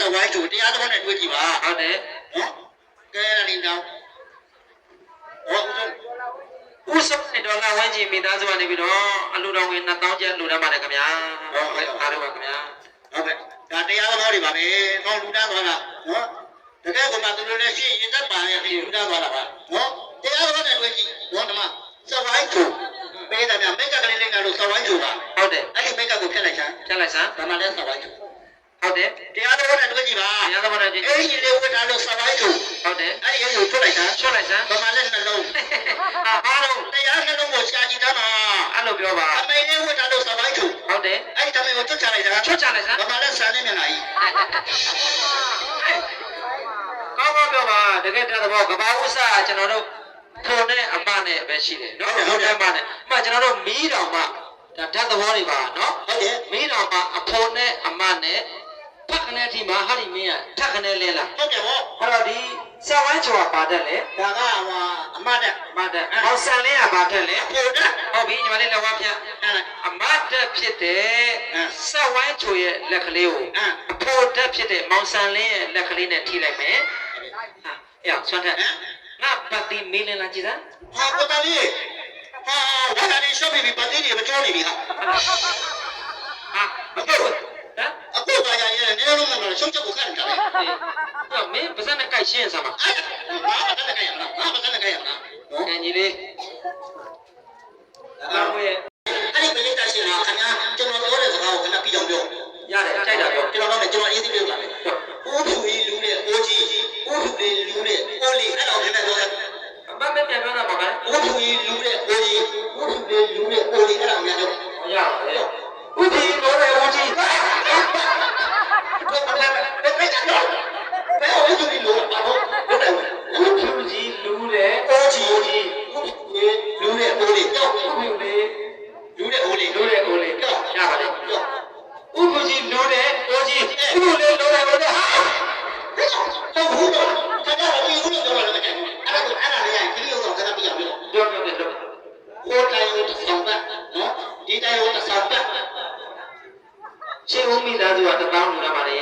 စဝိုင်းတို့တရားတော်နဲ့တွေ့ကြည့်ပါဟုတ်တယ်နော်ကဲရနေတော့ဟောဦးဆုံးဥစ္စာနဲ့ဒေါ်လာဝန်းကျင်မိသားစုကနေပြီးတော့အလူတော်ဝင်2000ကျပ်လူတန်းပါတယ်ခင်ဗျာဟုတ်ကဲ့အားလုံးပါခင်ဗျာဟုတ်ကဲ့ဒါတရားတော်တွေပါပဲကောင်းလူသားသွားတာနော်တကယ်ကမှသူတို့လည်းရှိရင်သက်ပါရဲ့လူသားသွားတာပါနော်တရားတော်နဲ့တွေ့ကြည့်နော်ဓမ္မစဝိုင်းတို့ပေးတယ်များမိတ်ကကလေးလေးကတော့စဝိုင်းတို့ပါဟုတ်တယ်အဲ့ဒီမိတ်ကကိုဖျက်လိုက်ချမ်းဖြတ်လိုက်စမ်းဓမ္မလည်းစဝိုင်းတို့ ဟုတ်တယ်တရားတော်နဲ့တွေ့ကြည့်ပါတရားသဘောနဲ့ကြည့်အဲ့ဒီလေးဝတ်ထားလို့စဝိုင်းတို့ဟုတ်တယ်အဲ့ဒီရုပ်ကိုထွက်လိုက်ချမ်းချွတ်လိုက်စမ်းဓမ္မလည်းနှလုံးဟာဘာလို့တရားနှလုံးကိုရှာကြည့်တာမှာအဲ့လိုပြောပါအမေလေးဝတ်ထားလို့စဝိုင်းတို့ဟုတ်တယ်အဲ့ဒီတမင်ကိုတွတ်ချလိုက်တာချွတ်ချလိုက်စမ်းဓမ္မလည်းစာနဲ့မျက်နှာကြီးကောင်းကောင်းပြောပါတကယ်တရားသဘောကဘာဥစ္စာကျွန်တော်တို့ထုံနဲ့အမနဲ့ပဲရှိတယ်နော်ထုံနဲ့အမနဲ့အမကျွန်တော်တို့မီးတော်မှဒါဓာတ်သဘောတွေပါနော်ဟုတ်တယ်မင်းတော်ကအဖိုးနဲ့အမနဲ့ဖက် ခနဲ့ဒီမှာဟာဒီမင်းကထက်ခနဲ့လဲလားဟုတ်တယ်ဗောအဲ့တော့ဒီဆဝိုင်းချောကပါတတ်လေဒါကဟိုအမတက်မတ်တက်ဟောဆန်လင်းကပါတတ်လေအဖို့တက်ဟုတ်ပြီညီမလေးလက်ဝါးဖြတ်ဟဲ့လားအမတ်တက်ဖြစ်တဲ့အင်းဆဝိုင်းချောရဲ့လက်ကလေးကိုအင်းအဖိုးတက်ဖြစ်တဲ့မောင်ဆန်လင်းရဲ့လက်ကလေးနဲ့ထိလိုက်မယ်ဟာအေးဆွမ်းထက်ဟမ်ငါပတ်တိမေးလင်းလာကြည့်စမ်းဟာကိုတလေးဟာဝါလာနေရှော့ပြီးပတ်သေးတွေမကြောနေပြီဟာဟာမဟုတ်ဘူး ဟမ်အခုပါရရဲနေလုံးမှာရှုံးချက်ကိုခန့်နေတာလေအဲ့မင်းပါစက်နဲ့ကြိုက်ရှင်းစမ်းပါအဲ့ဘာမှမတတ်နိုင်ရမလားဘာမှမတတ်နိုင်ရမလားနော်အန်ကြီးလေးအလောင်းရဲ့အဲ့ဒီမလေးတရှင်ဟာခင်ဗျာကျွန်တော်ပြောတဲ့စကားကိုခဏပြီးအောင်ပြောရတယ်ကြိုက်တာပြောကျွန်တော်တော့ကျွန်တော်အေးသေးပြောပါမယ်ဦးဖြူကြီးလူတဲ့အိုးကြီးဦးဖြူလေးလူတဲ့အိုးလေးအဲ့တော့ပြန်ပြောတယ်အမမပြန်ပြောတာပါကလေဦးဖြူကြီးလူတဲ့ မိသားစုကတပေါင်းလူလာပါလေ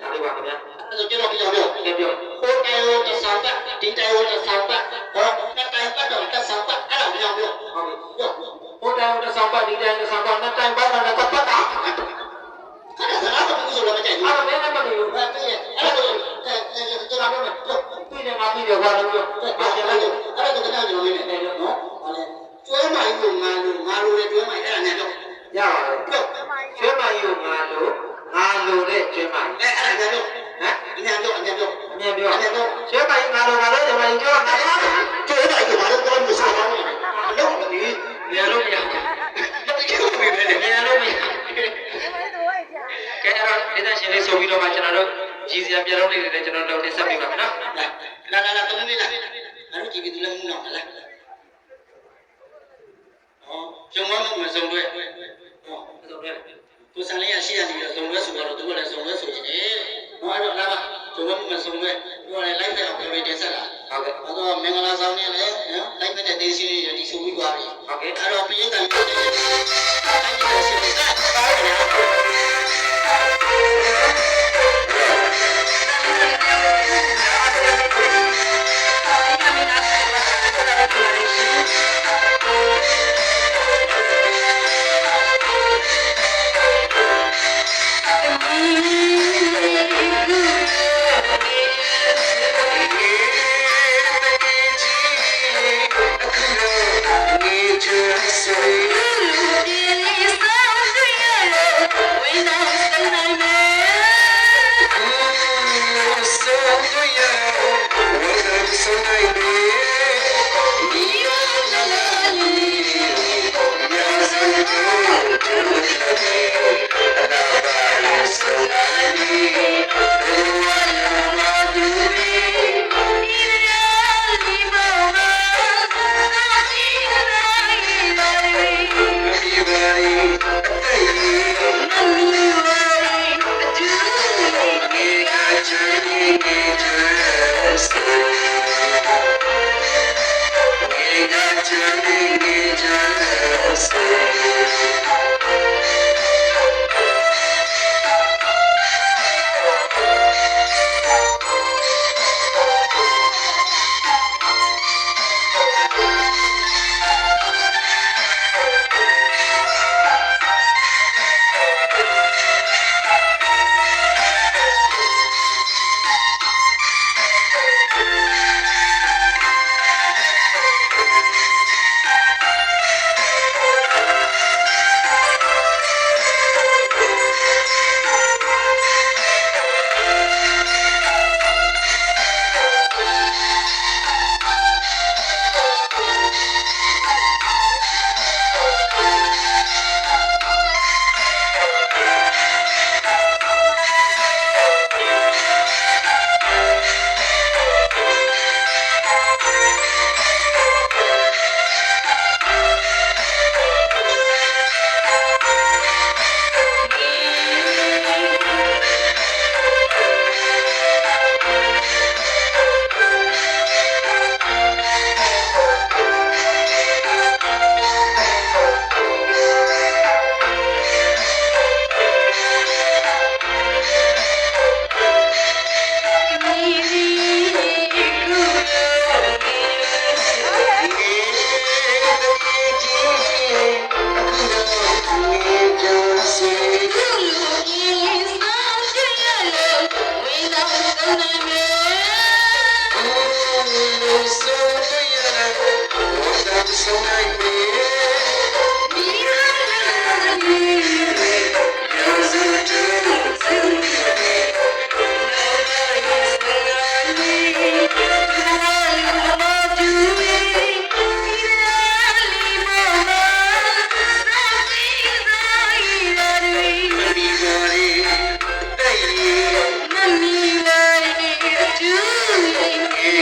ဒါလေးပါခင်ဗျာအဲ့ဒါကျွန်တော်ပြရမယ်ကဲပြောဟိုတိုင်းကိုတစ်ဆောင်ပတ်ဒီတိုင်းကိုတစ်ဆောင်ပတ်ဟောနှစ်တိုင်းပတ်တော့တစ်ဆောင်ပတ်အဲ့ဒါပြောပြောဟုတ်ပြီပြောဟိုတိုင်းတစ်ဆောင်ပတ်ဒီတိုင်းတစ်ဆောင်ပတ်နှစ်တိုင်းပတ်တော့တစ်ပတ်တာအဲ့ဒါစကားတော့ဘူးဆိုတော့မကြိုက်ဘူးအဲ့တော့မင်းလည်းမသိဘူးအဲ့ဒါအဲ့ဒါကိုကျွန်တော်ပြောမယ်ပြောပြီးတယ်ငါပြီးတယ်ဘာလို့ပြော မိုင်းကိုငါလို့ပြောလို့ဆိုတော့အလုံးမဒီနေလို့မရမတိကျဘူးပဲလေနေလို့မရကဲအဲ့တော့ဒီတဲ့ရှင်လေးဆိုပြီးတော့မှကျွန်တော်တို့ကြည်စရာပြလုံးလေးတွေလည်းကျွန်တော်တို့တင်ဆက်ပေးပါမယ်နော်လာလာလာတမင်းလာငါတို့ကြည့်ပြီးသူလည်းမူးတော့လားဟောကျုံမမစုံတွေ့ဟောဆိုတော့ သူဆန်လေးရရှိရနေတော့စုံလွဲဆိုတော့သူကလည်းစုံလွဲဆိုချင်တယ်ဟောအဲ့တော့လာပါကျုံမမစုံလွဲသူကလည်းလိုက်ဖက်အောင်ပြောပြီးတင်ဆက်လာဟုတ်ကဲ့အဲ့တော့မင်္ဂလာဆောင်နဲ့လည်းနော်လိုက်ဖက်တဲ့ဒေးစီလေးဒီဆိုပြီးသွားပြီဟုတ်ကဲ့အဲ့တော့ပြင်းတယ်အဲ့ဒီရှင်ကပါရရ When নাই I'm so happy.